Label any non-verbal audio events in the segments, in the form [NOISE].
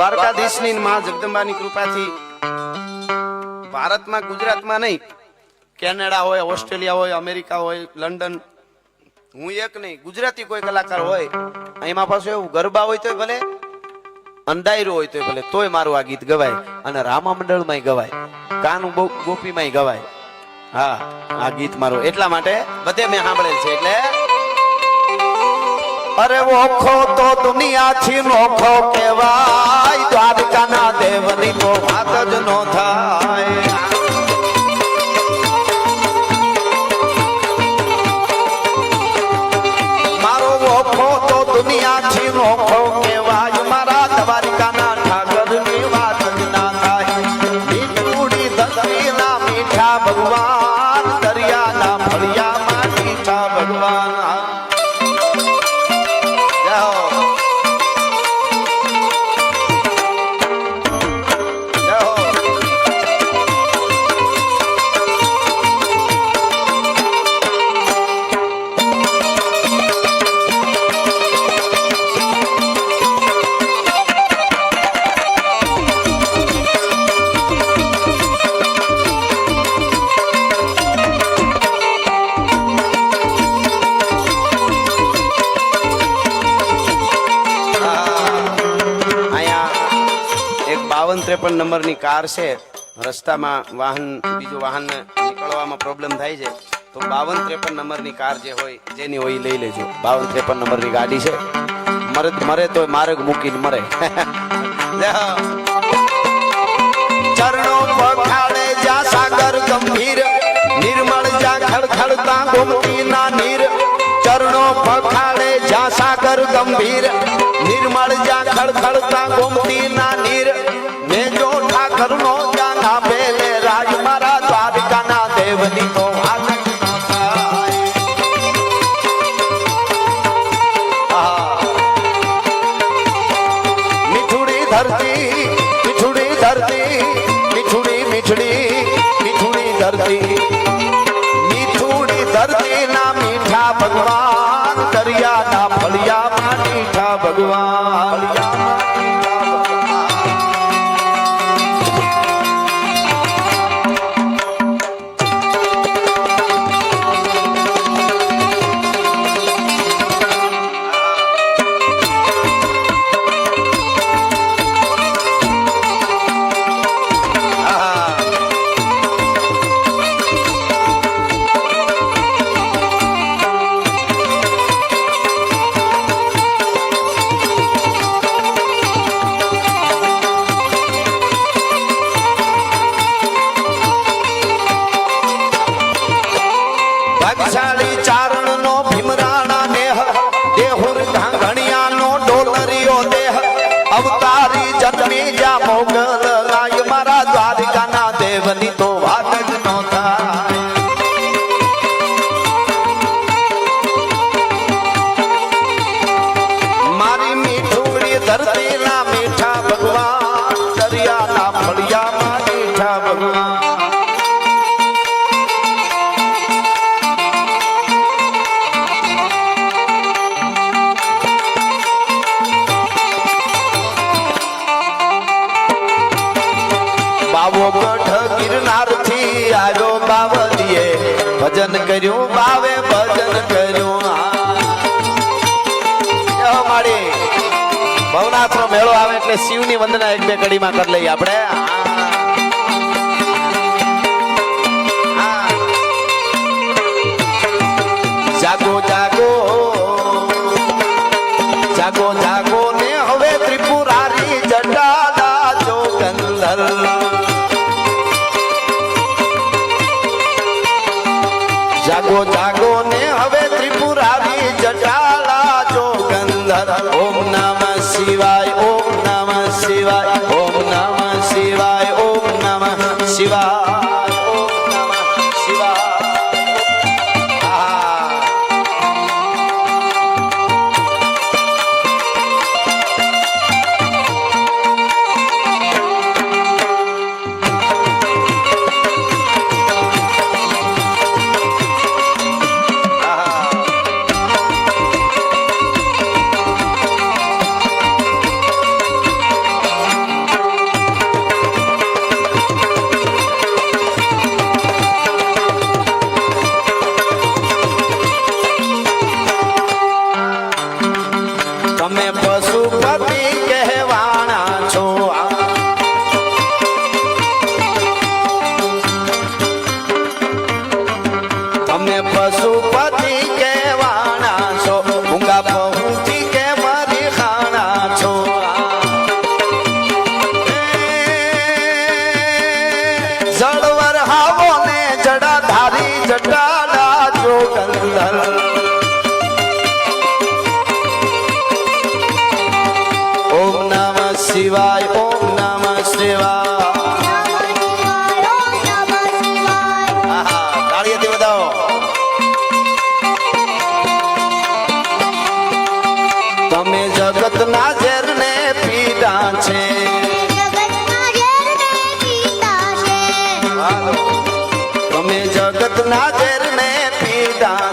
દ્વારકાધીશની માં જગદંબાની કૃપાથી ભારતમાં, ગુજરાતમાં નહીં, કેનેડા હોય, ઓસ્ટ્રેલિયા હોય, અમેરિકા હોય, લંડન, હું એક નહીં, ગુજરાતી કોઈ કલાકાર હોય, એમાં પાછું એવું ગરબા હોય તોય ભલે, અંધાયરો હોય તોય ભલે, તોય મારું આ ગીત ગવાય અને રામા મંડળમાંય ગવાય, કાનું ગોપીમાંય ગવાય. હા, આ ગીત મારું. એટલા માટે બધે મેં સાંભળેલ છે, એટલે અરે ઓખો તો દુનિયાથી નોખો કહેવાય, દ્વારકાના દેવની તો વાત જ નો થાય. મારો ઓખો તો દુનિયાથી નોખો કહેવાય, મારા દ્વારકાના ઠાકરની વાત જ ના થાય. મીઠા ભગવાન, દરિયાના ફળિયામાં મીઠા ભગવાન. બાવન ત્રેપન નંબરની કાર છે. રસ્તામાં વાહન, બીજું વાહન નીકળવામાં પ્રોબ્લેમ થાય છે. તો બાવન ત્રેપન નંબરની કાર જે હોય, જેની હોય લઈ લેજો. બાવન ત્રેપન નંબરની ગાડી છે. મરે મરે તો માર્ગ મૂકીને મરે. [LAUGHS] ચરણો પખાડે જા સાગર ગંભીર. નિર્મળ જા ખડખડતા ગોમતી ના નીર. ચરણો પખાડે જા સાગર ગંભીર. નિર્મળ જા ખડખડતા ગોમતી ના ધરતી. મીઠુડી ધરતી ના મીઠા ભગવાન. ભાગશાળી ચારણ નો બાવલીએ ભજન કર્યું, બાવે ભજન કર્યું. મારી ભવનાથ નો મેળો. આવે એટલે શિવની વંદના એક બે કડીમાં કરી લઈએ આપણે. પશુપતિ કેવાના છો, ભૂંગા પહોંચી કે મારી ખાણા છો. જળવર હાવો ને જડા ધારી જટાડા છો કંદર ઓમ નમઃ શિવાય vida.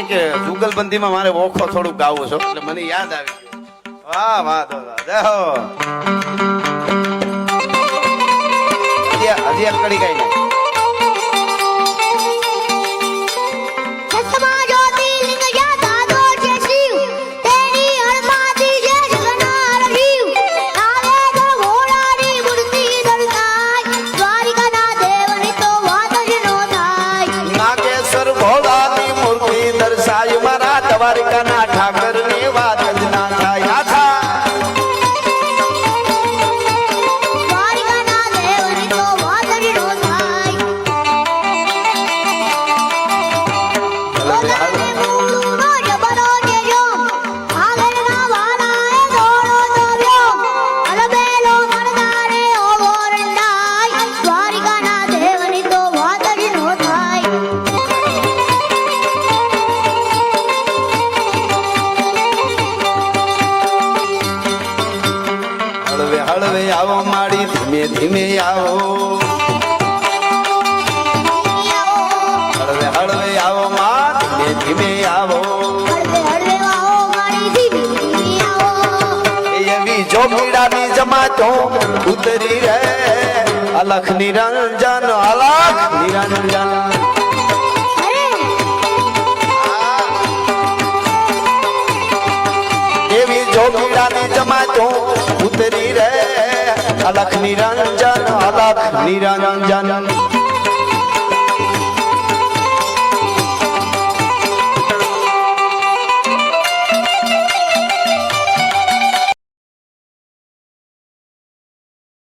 ને કે જુગલબંધીમાં મારે ઓખો થોડું ગાવું છે, એટલે મને યાદ આવી ગયું. વાહ વાહ દાદા હજી એક કડી ગાઈ ધીમે આવો. એવી જો મીરાની જમાતો ઉતરી રે અલખ નિરંજન અલખ નિરંજન. એવી જો મીરાની જમાતો ઉતરી રે અલખ નિરંજન અલખ નિરંજન.